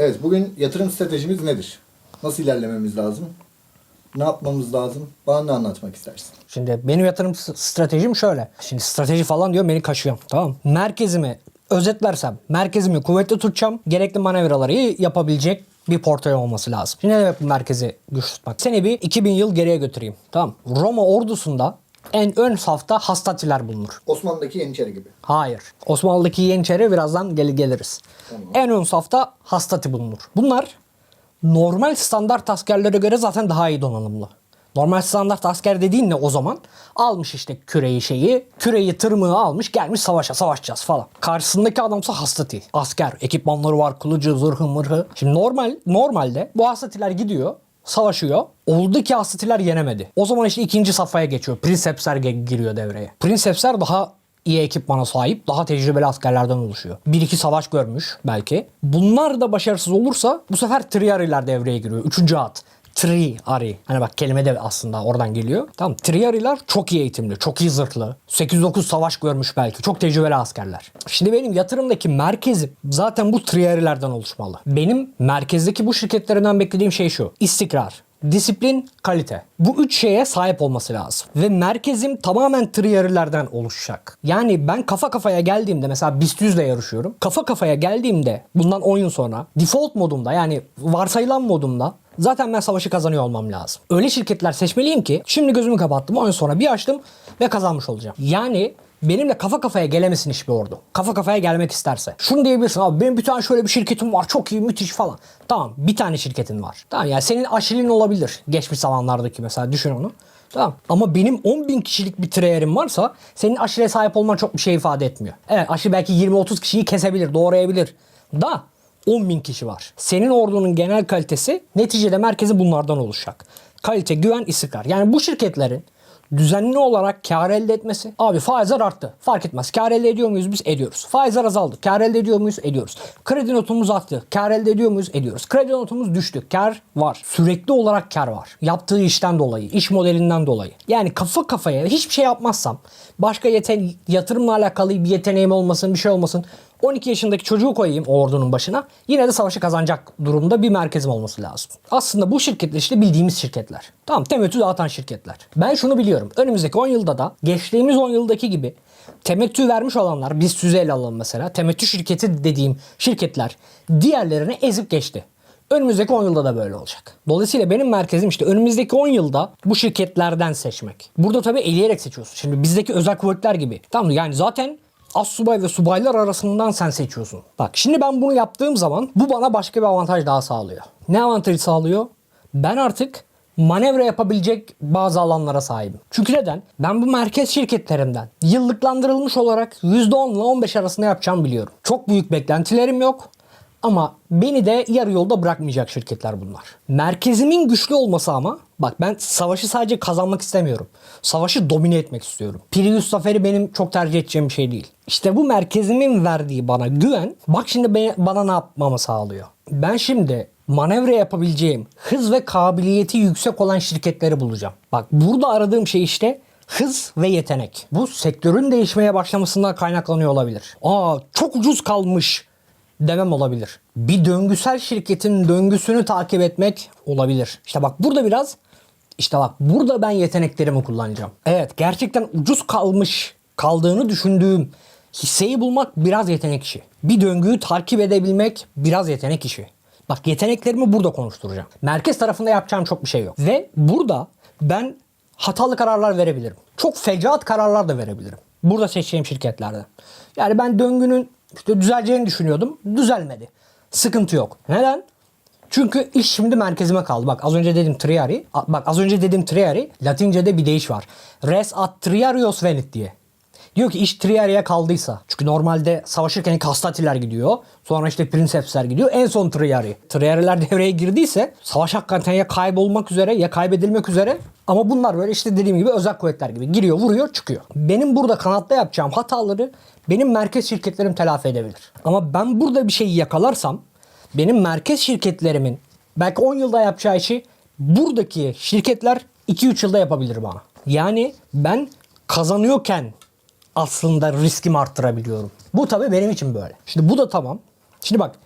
Evet bugün yatırım stratejimiz nedir? Nasıl ilerlememiz lazım? Ne yapmamız lazım? Bana ne anlatmak istersin? Şimdi benim yatırım stratejim şöyle. Şimdi strateji falan diyor beni kaşıyorum. Tamam? Merkezimi özetlersem merkezimi kuvvetli tutacağım. Gerekli manevraları yapabilecek bir portföy olması lazım. Şimdi ne demek bu merkezi güç tutmak? Seni bir 2000 yıl geriye götüreyim. Tamam. Roma ordusunda en ön safta hastatiler bulunur. Osmanlı'daki Yeniçeri gibi. Hayır. Osmanlı'daki Yeniçeri birazdan gel geliriz. En ön safta hastati bulunur. Bunlar normal standart askerlere göre zaten daha iyi donanımlı. Normal standart asker dediğin ne o zaman? Almış işte küreyi şeyi, küreyi tırmığı almış gelmiş savaşa savaşacağız falan. Karşısındaki adamsa hastati. Asker, ekipmanları var, kılıcı, zırhı, mırhı. Şimdi normal normalde bu hastatiler gidiyor savaşıyor. Oldu ki hastatiler yenemedi. O zaman işte ikinci safhaya geçiyor. Princeps'ler ge- giriyor devreye. Princeps'ler daha iyi ekipmana sahip, daha tecrübeli askerlerden oluşuyor. Bir iki savaş görmüş belki. Bunlar da başarısız olursa bu sefer Triari'ler devreye giriyor. Üçüncü at. Triari. Hani bak kelime de aslında oradan geliyor. Tamam. Triari'ler çok iyi eğitimli, çok iyi zırhlı. 8-9 savaş görmüş belki. Çok tecrübeli askerler. Şimdi benim yatırımdaki merkezim zaten bu Triari'lerden oluşmalı. Benim merkezdeki bu şirketlerinden beklediğim şey şu. İstikrar. Disiplin, kalite. Bu üç şeye sahip olması lazım. Ve merkezim tamamen triyerilerden oluşacak. Yani ben kafa kafaya geldiğimde mesela BIST 100 ile yarışıyorum. Kafa kafaya geldiğimde bundan 10 yıl sonra default modumda yani varsayılan modumda zaten ben savaşı kazanıyor olmam lazım. Öyle şirketler seçmeliyim ki şimdi gözümü kapattım 10 yıl sonra bir açtım ve kazanmış olacağım. Yani benimle kafa kafaya gelemesin hiçbir ordu. Kafa kafaya gelmek isterse. Şunu diyebilirsin abi benim bir tane şöyle bir şirketim var çok iyi müthiş falan. Tamam bir tane şirketin var. Tamam yani senin aşilin olabilir. Geçmiş zamanlardaki mesela düşün onu. Tamam. Ama benim 10 bin kişilik bir trayerim varsa senin aşile sahip olman çok bir şey ifade etmiyor. Evet aşı belki 20-30 kişiyi kesebilir, doğrayabilir. Da 10 bin kişi var. Senin ordunun genel kalitesi neticede merkezi bunlardan oluşacak. Kalite, güven, istikrar. Yani bu şirketlerin düzenli olarak kar elde etmesi. Abi faizler arttı. Fark etmez. Kar elde ediyor muyuz biz? Ediyoruz. Faizler azaldı. Kar elde ediyor muyuz? Ediyoruz. Kredi notumuz arttı. Kar elde ediyor muyuz? Ediyoruz. Kredi notumuz düştü. Kar var. Sürekli olarak kar var. Yaptığı işten dolayı, iş modelinden dolayı. Yani kafa kafaya hiçbir şey yapmazsam, başka yeten yatırımla alakalı bir yeteneğim olmasın, bir şey olmasın. 12 yaşındaki çocuğu koyayım ordunun başına. Yine de savaşı kazanacak durumda bir merkezim olması lazım. Aslında bu şirketler işte bildiğimiz şirketler. Tamam temettü dağıtan şirketler. Ben şunu biliyorum. Önümüzdeki 10 yılda da geçtiğimiz 10 yıldaki gibi temettü vermiş olanlar biz süze ele alalım mesela. Temettü şirketi dediğim şirketler diğerlerini ezip geçti. Önümüzdeki 10 yılda da böyle olacak. Dolayısıyla benim merkezim işte önümüzdeki 10 yılda bu şirketlerden seçmek. Burada tabii eleyerek seçiyorsun. Şimdi bizdeki özel kuvvetler gibi. Tamam? Yani zaten az subay ve subaylar arasından sen seçiyorsun. Bak şimdi ben bunu yaptığım zaman bu bana başka bir avantaj daha sağlıyor. Ne avantajı sağlıyor? Ben artık manevra yapabilecek bazı alanlara sahibim. Çünkü neden? Ben bu merkez şirketlerinden yıllıklandırılmış olarak %10 ile 15 arasında yapacağımı biliyorum. Çok büyük beklentilerim yok. Ama beni de yarı yolda bırakmayacak şirketler bunlar. Merkezimin güçlü olması ama bak ben savaşı sadece kazanmak istemiyorum. Savaşı domine etmek istiyorum. Prius zaferi benim çok tercih edeceğim bir şey değil. İşte bu merkezimin verdiği bana güven bak şimdi bana ne yapmamı sağlıyor. Ben şimdi manevra yapabileceğim hız ve kabiliyeti yüksek olan şirketleri bulacağım. Bak burada aradığım şey işte hız ve yetenek. Bu sektörün değişmeye başlamasından kaynaklanıyor olabilir. Aa çok ucuz kalmış demem olabilir. Bir döngüsel şirketin döngüsünü takip etmek olabilir. İşte bak burada biraz işte bak burada ben yeteneklerimi kullanacağım. Evet gerçekten ucuz kalmış kaldığını düşündüğüm hisseyi bulmak biraz yetenek işi. Bir döngüyü takip edebilmek biraz yetenek işi. Bak yeteneklerimi burada konuşturacağım. Merkez tarafında yapacağım çok bir şey yok. Ve burada ben hatalı kararlar verebilirim. Çok fecaat kararlar da verebilirim. Burada seçeceğim şirketlerden. Yani ben döngünün işte düzeleceğini düşünüyordum. Düzelmedi. Sıkıntı yok. Neden? Çünkü iş şimdi merkezime kaldı. Bak az önce dedim triari. Bak az önce dedim triari. Latince'de bir deyiş var. Res ad triarios venit diye. Diyor ki iş Triari'ye kaldıysa. Çünkü normalde savaşırken ilk Hastatiler gidiyor. Sonra işte Princeps'ler gidiyor. En son Triari. Triari'ler devreye girdiyse savaş hakikaten ya kaybolmak üzere ya kaybedilmek üzere. Ama bunlar böyle işte dediğim gibi özel kuvvetler gibi. Giriyor vuruyor çıkıyor. Benim burada kanatta yapacağım hataları benim merkez şirketlerim telafi edebilir. Ama ben burada bir şeyi yakalarsam benim merkez şirketlerimin belki 10 yılda yapacağı işi buradaki şirketler 2-3 yılda yapabilir bana. Yani ben kazanıyorken aslında riskimi arttırabiliyorum. Bu tabii benim için böyle. Şimdi bu da tamam. Şimdi bak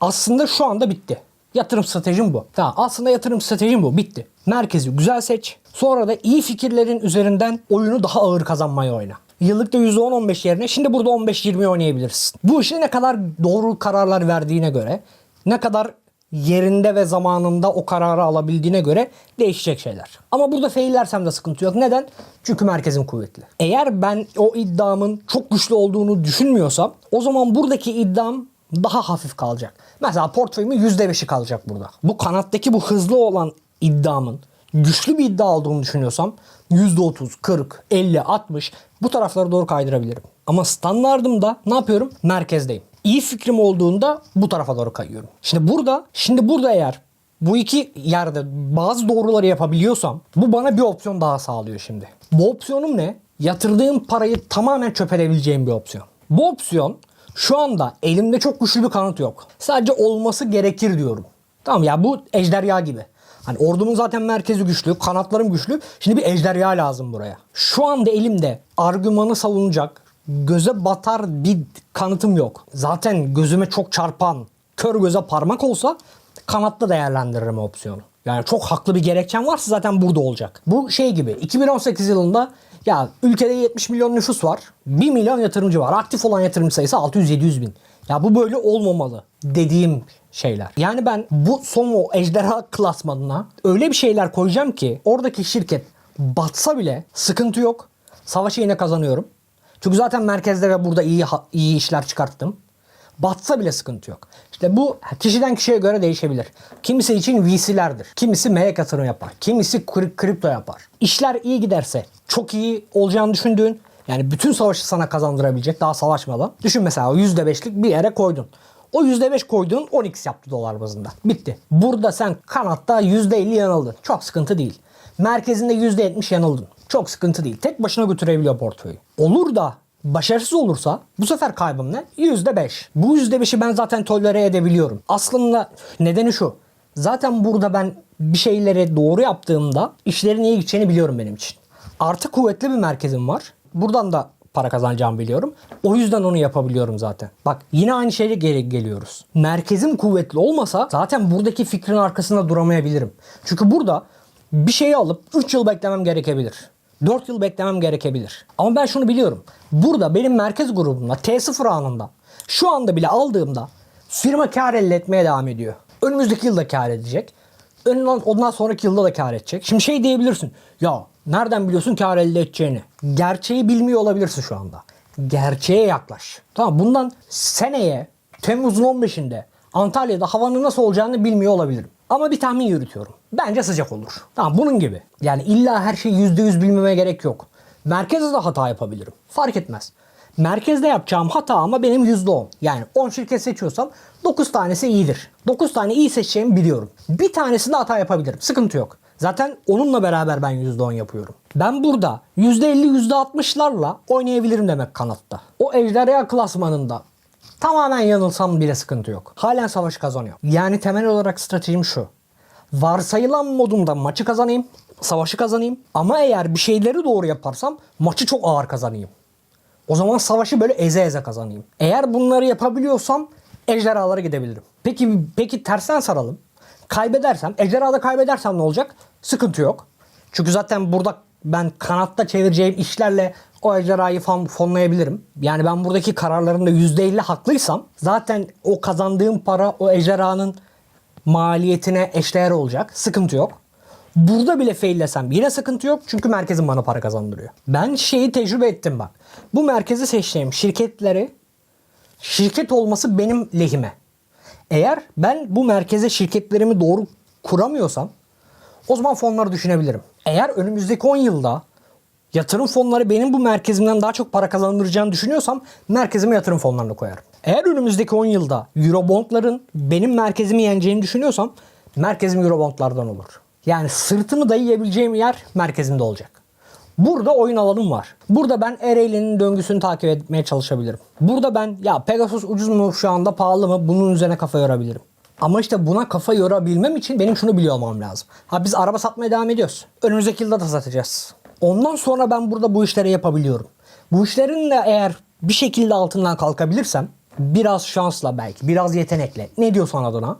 Aslında şu anda bitti. Yatırım stratejim bu. Tamam aslında yatırım stratejim bu. Bitti. Merkezi güzel seç. Sonra da iyi fikirlerin üzerinden oyunu daha ağır kazanmaya oyna. Yıllıkta %10-15 yerine şimdi burada 15-20 oynayabilirsin. Bu işe ne kadar doğru kararlar verdiğine göre, ne kadar yerinde ve zamanında o kararı alabildiğine göre değişecek şeyler. Ama burada faillersem de sıkıntı yok. Neden? Çünkü merkezim kuvvetli. Eğer ben o iddiamın çok güçlü olduğunu düşünmüyorsam o zaman buradaki iddiam daha hafif kalacak. Mesela portföyümün %5'i kalacak burada. Bu kanattaki bu hızlı olan iddiamın güçlü bir iddia olduğunu düşünüyorsam %30, 40, 50, 60 bu taraflara doğru kaydırabilirim. Ama standardımda ne yapıyorum? Merkezdeyim. İyi fikrim olduğunda bu tarafa doğru kayıyorum. Şimdi burada, şimdi burada eğer bu iki yerde bazı doğruları yapabiliyorsam bu bana bir opsiyon daha sağlıyor şimdi. Bu opsiyonum ne? Yatırdığım parayı tamamen çöp edebileceğim bir opsiyon. Bu opsiyon şu anda elimde çok güçlü bir kanıt yok. Sadece olması gerekir diyorum. Tamam ya bu ejderha gibi. Hani ordumun zaten merkezi güçlü, kanatlarım güçlü. Şimdi bir ejderha lazım buraya. Şu anda elimde argümanı savunacak, göze batar bir kanıtım yok. Zaten gözüme çok çarpan, kör göze parmak olsa kanatta değerlendiririm opsiyonu. Yani çok haklı bir gerekçem varsa zaten burada olacak. Bu şey gibi 2018 yılında ya ülkede 70 milyon nüfus var. 1 milyon yatırımcı var. Aktif olan yatırımcı sayısı 600-700 bin. Ya bu böyle olmamalı dediğim şeyler. Yani ben bu son o ejderha klasmanına öyle bir şeyler koyacağım ki oradaki şirket batsa bile sıkıntı yok. Savaşı yine kazanıyorum. Çünkü zaten merkezde ve burada iyi iyi işler çıkarttım. Batsa bile sıkıntı yok. İşte bu kişiden kişiye göre değişebilir. Kimisi için VC'lerdir. Kimisi melek yatırım yapar. Kimisi kri- kripto yapar. İşler iyi giderse çok iyi olacağını düşündüğün yani bütün savaşı sana kazandırabilecek daha savaşmadan. Düşün mesela o %5'lik bir yere koydun. O %5 koyduğun 10x yaptı dolar bazında. Bitti. Burada sen kanatta %50 yanıldın. Çok sıkıntı değil. Merkezinde %70 yanıldın. Çok sıkıntı değil. Tek başına götürebiliyor portföyü. Olur da başarısız olursa bu sefer kaybım ne? %5. Bu %5'i ben zaten tolere edebiliyorum. Aslında nedeni şu. Zaten burada ben bir şeyleri doğru yaptığımda işlerin iyi gideceğini biliyorum benim için. Artı kuvvetli bir merkezim var. Buradan da para kazanacağımı biliyorum. O yüzden onu yapabiliyorum zaten. Bak yine aynı şeye geri geliyoruz. Merkezim kuvvetli olmasa zaten buradaki fikrin arkasında duramayabilirim. Çünkü burada bir şeyi alıp 3 yıl beklemem gerekebilir. 4 yıl beklemem gerekebilir. Ama ben şunu biliyorum. Burada benim merkez grubumda T0 anında şu anda bile aldığımda firma kar elde etmeye devam ediyor. Önümüzdeki yılda kar edecek. Ondan, ondan sonraki yılda da kar edecek. Şimdi şey diyebilirsin. Ya nereden biliyorsun kar elde edeceğini? Gerçeği bilmiyor olabilirsin şu anda. Gerçeğe yaklaş. Tamam bundan seneye Temmuz'un 15'inde Antalya'da havanın nasıl olacağını bilmiyor olabilirim. Ama bir tahmin yürütüyorum. Bence sıcak olur. Tamam bunun gibi. Yani illa her şeyi %100 bilmeme gerek yok. Merkezde de hata yapabilirim. Fark etmez. Merkezde yapacağım hata ama benim %10. Yani 10 şirket seçiyorsam 9 tanesi iyidir. 9 tane iyi seçeceğimi biliyorum. Bir tanesinde hata yapabilirim. Sıkıntı yok. Zaten onunla beraber ben %10 yapıyorum. Ben burada %50 %60'larla oynayabilirim demek kanatta. O ejderha klasmanında tamamen yanılsam bile sıkıntı yok. Halen savaşı kazanıyor. Yani temel olarak stratejim şu. Varsayılan modumda maçı kazanayım, savaşı kazanayım. Ama eğer bir şeyleri doğru yaparsam maçı çok ağır kazanayım. O zaman savaşı böyle eze eze kazanayım. Eğer bunları yapabiliyorsam ejderhalara gidebilirim. Peki peki tersten saralım. Kaybedersem, ejderhada kaybedersem ne olacak? Sıkıntı yok. Çünkü zaten burada ben kanatta çevireceğim işlerle o ejderhayı fon, fonlayabilirim. Yani ben buradaki kararlarımda %50 haklıysam zaten o kazandığım para o ejderhanın maliyetine eşdeğer olacak. Sıkıntı yok. Burada bile faillesem yine sıkıntı yok çünkü merkezim bana para kazandırıyor. Ben şeyi tecrübe ettim bak. Bu merkezi seçtiğim şirketleri şirket olması benim lehime. Eğer ben bu merkeze şirketlerimi doğru kuramıyorsam o zaman fonları düşünebilirim. Eğer önümüzdeki 10 yılda yatırım fonları benim bu merkezimden daha çok para kazandıracağını düşünüyorsam merkezime yatırım fonlarını koyarım. Eğer önümüzdeki 10 yılda Eurobondların benim merkezimi yeneceğini düşünüyorsam merkezim Eurobondlardan olur. Yani sırtımı dayayabileceğim yer merkezimde olacak. Burada oyun alanım var. Burada ben Ereğli'nin döngüsünü takip etmeye çalışabilirim. Burada ben ya Pegasus ucuz mu şu anda pahalı mı bunun üzerine kafa yorabilirim. Ama işte buna kafa yorabilmem için benim şunu biliyor olmam lazım. Ha biz araba satmaya devam ediyoruz. Önümüzdeki yılda da satacağız. Ondan sonra ben burada bu işleri yapabiliyorum. Bu işlerin de eğer bir şekilde altından kalkabilirsem biraz şansla belki, biraz yetenekle ne diyorsan adına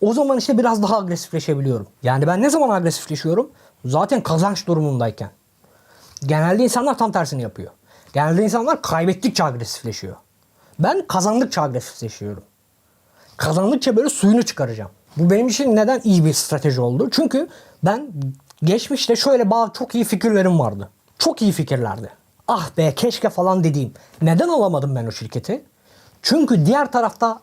o zaman işte biraz daha agresifleşebiliyorum. Yani ben ne zaman agresifleşiyorum? Zaten kazanç durumundayken. Genelde insanlar tam tersini yapıyor. Genelde insanlar kaybettikçe agresifleşiyor. Ben kazandıkça agresifleşiyorum. Kazandıkça böyle suyunu çıkaracağım. Bu benim için neden iyi bir strateji oldu? Çünkü ben geçmişte şöyle bazı çok iyi fikirlerim vardı. Çok iyi fikirlerdi. Ah be keşke falan dediğim. Neden alamadım ben o şirketi? Çünkü diğer tarafta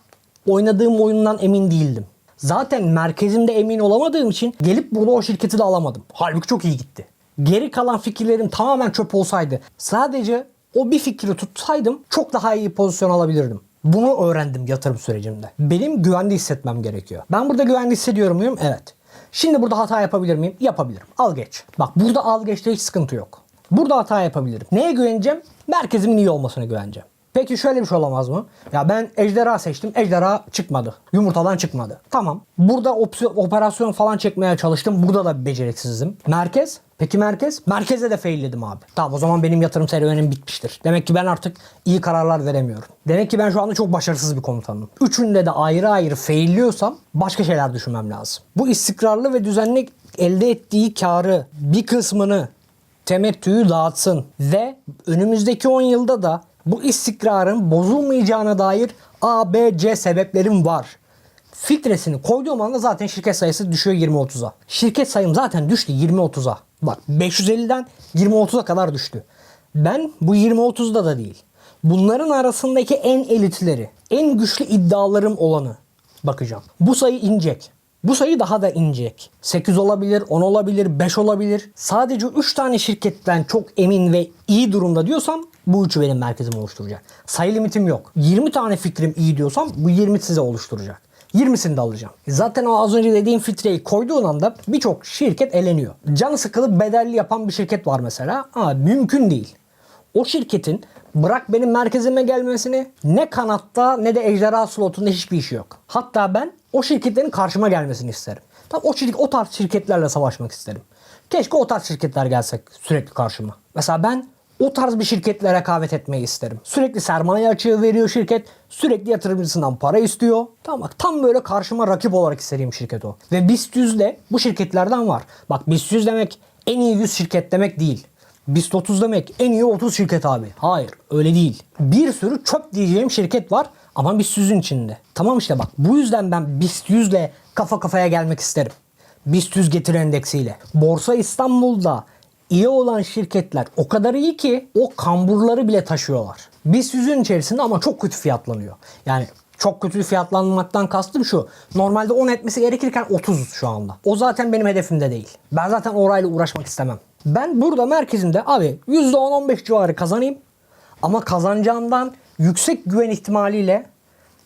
oynadığım oyundan emin değildim. Zaten merkezimde emin olamadığım için gelip burada o şirketi de alamadım. Halbuki çok iyi gitti. Geri kalan fikirlerim tamamen çöp olsaydı sadece o bir fikri tutsaydım çok daha iyi pozisyon alabilirdim. Bunu öğrendim yatırım sürecimde. Benim güvende hissetmem gerekiyor. Ben burada güvende hissediyor muyum? Evet. Şimdi burada hata yapabilir miyim? Yapabilirim. Al geç. Bak burada al geçte hiç sıkıntı yok. Burada hata yapabilirim. Neye güveneceğim? Merkezimin iyi olmasına güveneceğim. Peki şöyle bir şey olamaz mı? Ya ben ejderha seçtim. Ejderha çıkmadı. Yumurtadan çıkmadı. Tamam. Burada operasyon falan çekmeye çalıştım. Burada da beceriksizim. Merkez? Peki merkez? Merkeze de failledim abi. Tamam o zaman benim yatırım serüvenim bitmiştir. Demek ki ben artık iyi kararlar veremiyorum. Demek ki ben şu anda çok başarısız bir komutanım. Üçünde de ayrı ayrı failliyorsam başka şeyler düşünmem lazım. Bu istikrarlı ve düzenli elde ettiği karı bir kısmını temettüyü dağıtsın ve önümüzdeki 10 yılda da bu istikrarın bozulmayacağına dair A, B, C sebeplerim var. Filtresini koyduğum anda zaten şirket sayısı düşüyor 20-30'a. Şirket sayım zaten düştü 20-30'a. Bak 550'den 20-30'a kadar düştü. Ben bu 20-30'da da değil. Bunların arasındaki en elitleri, en güçlü iddialarım olanı bakacağım. Bu sayı inecek. Bu sayı daha da inecek. 8 olabilir, 10 olabilir, 5 olabilir. Sadece 3 tane şirketten çok emin ve iyi durumda diyorsam bu üçü benim merkezimi oluşturacak. Sayı limitim yok. 20 tane fikrim iyi diyorsam bu 20 size oluşturacak. 20'sini de alacağım. Zaten o az önce dediğim filtreyi koyduğun anda birçok şirket eleniyor. Canı sıkılıp bedelli yapan bir şirket var mesela. Ama mümkün değil. O şirketin bırak benim merkezime gelmesini ne kanatta ne de ejderha slotunda hiçbir işi yok. Hatta ben o şirketlerin karşıma gelmesini isterim. Tam o şirket, o tarz şirketlerle savaşmak isterim. Keşke o tarz şirketler gelsek sürekli karşıma. Mesela ben o tarz bir şirketle rekabet etmeyi isterim. Sürekli sermaye açığı veriyor şirket. Sürekli yatırımcısından para istiyor. Tamam bak tam böyle karşıma rakip olarak istediğim şirket o. Ve BIST 100 de bu şirketlerden var. Bak BIST 100 demek en iyi 100 şirket demek değil. BIST 30 demek en iyi 30 şirket abi. Hayır öyle değil. Bir sürü çöp diyeceğim şirket var ama BIST 100'ün içinde. Tamam işte bak bu yüzden ben BIST 100 ile kafa kafaya gelmek isterim. BIST 100 getir endeksiyle. Borsa İstanbul'da iyi olan şirketler o kadar iyi ki o kamburları bile taşıyorlar. BIST 100'ün içerisinde ama çok kötü fiyatlanıyor. Yani çok kötü fiyatlanmaktan kastım şu. Normalde 10 etmesi gerekirken 30 şu anda. O zaten benim hedefimde değil. Ben zaten orayla uğraşmak istemem. Ben burada merkezimde abi %10-15 civarı kazanayım. Ama kazanacağımdan yüksek güven ihtimaliyle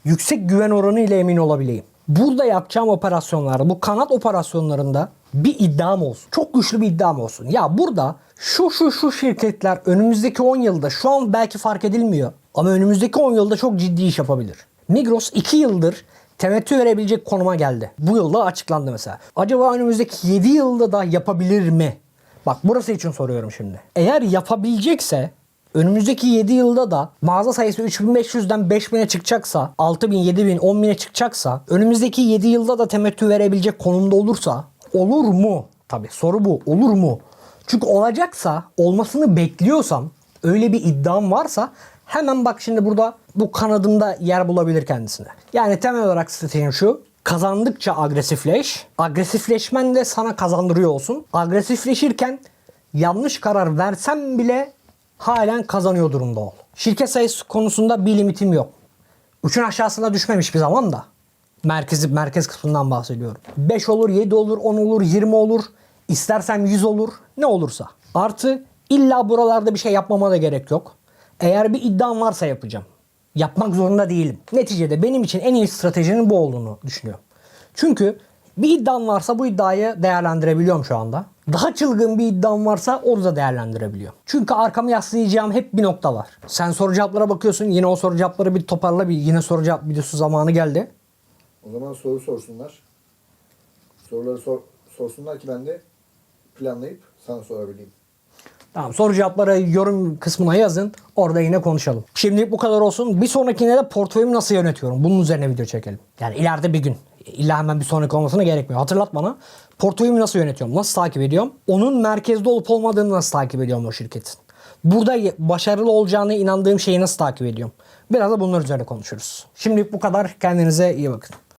yüksek güven oranı ile emin olabileyim. Burada yapacağım operasyonlarda, bu kanat operasyonlarında bir iddiam olsun. Çok güçlü bir iddiam olsun. Ya burada şu şu şu şirketler önümüzdeki 10 yılda şu an belki fark edilmiyor ama önümüzdeki 10 yılda çok ciddi iş yapabilir. Migros 2 yıldır temettü verebilecek konuma geldi. Bu yılda açıklandı mesela. Acaba önümüzdeki 7 yılda da yapabilir mi? Bak burası için soruyorum şimdi. Eğer yapabilecekse önümüzdeki 7 yılda da mağaza sayısı 3500'den 5000'e çıkacaksa, 6000, 7000, 10000'e çıkacaksa, önümüzdeki 7 yılda da temettü verebilecek konumda olursa olur mu? Tabi soru bu. Olur mu? Çünkü olacaksa, olmasını bekliyorsam, öyle bir iddiam varsa hemen bak şimdi burada bu kanadımda yer bulabilir kendisine. Yani temel olarak stratejim şu. Kazandıkça agresifleş. Agresifleşmen de sana kazandırıyor olsun. Agresifleşirken yanlış karar versen bile halen kazanıyor durumda ol. Şirket sayısı konusunda bir limitim yok. Üçün aşağısına düşmemiş bir zaman da. Merkezi, merkez kısmından bahsediyorum. 5 olur, 7 olur, 10 olur, 20 olur. İstersem 100 olur. Ne olursa. Artı illa buralarda bir şey yapmama da gerek yok. Eğer bir iddiam varsa yapacağım. Yapmak zorunda değilim. Neticede benim için en iyi stratejinin bu olduğunu düşünüyorum. Çünkü bir iddiam varsa bu iddiayı değerlendirebiliyorum şu anda. Daha çılgın bir iddiam varsa orada değerlendirebiliyorum. Çünkü arkamı yaslayacağım hep bir nokta var. Sen soru cevaplara bakıyorsun. Yine o soru cevapları bir toparla. Bir, yine soru cevap videosu zamanı geldi. O zaman soru sorsunlar. Soruları sor, sorsunlar ki ben de planlayıp sana sorabileyim. Tamam soru cevapları yorum kısmına yazın. Orada yine konuşalım. Şimdi bu kadar olsun. Bir sonrakinde de portföyümü nasıl yönetiyorum? Bunun üzerine video çekelim. Yani ileride bir gün. İlla hemen bir sonraki olmasına gerekmiyor. Hatırlat bana. Portföyümü nasıl yönetiyorum? Nasıl takip ediyorum? Onun merkezde olup olmadığını nasıl takip ediyorum o şirketin? Burada başarılı olacağına inandığım şeyi nasıl takip ediyorum? Biraz da bunlar üzerine konuşuruz. Şimdi bu kadar. Kendinize iyi bakın.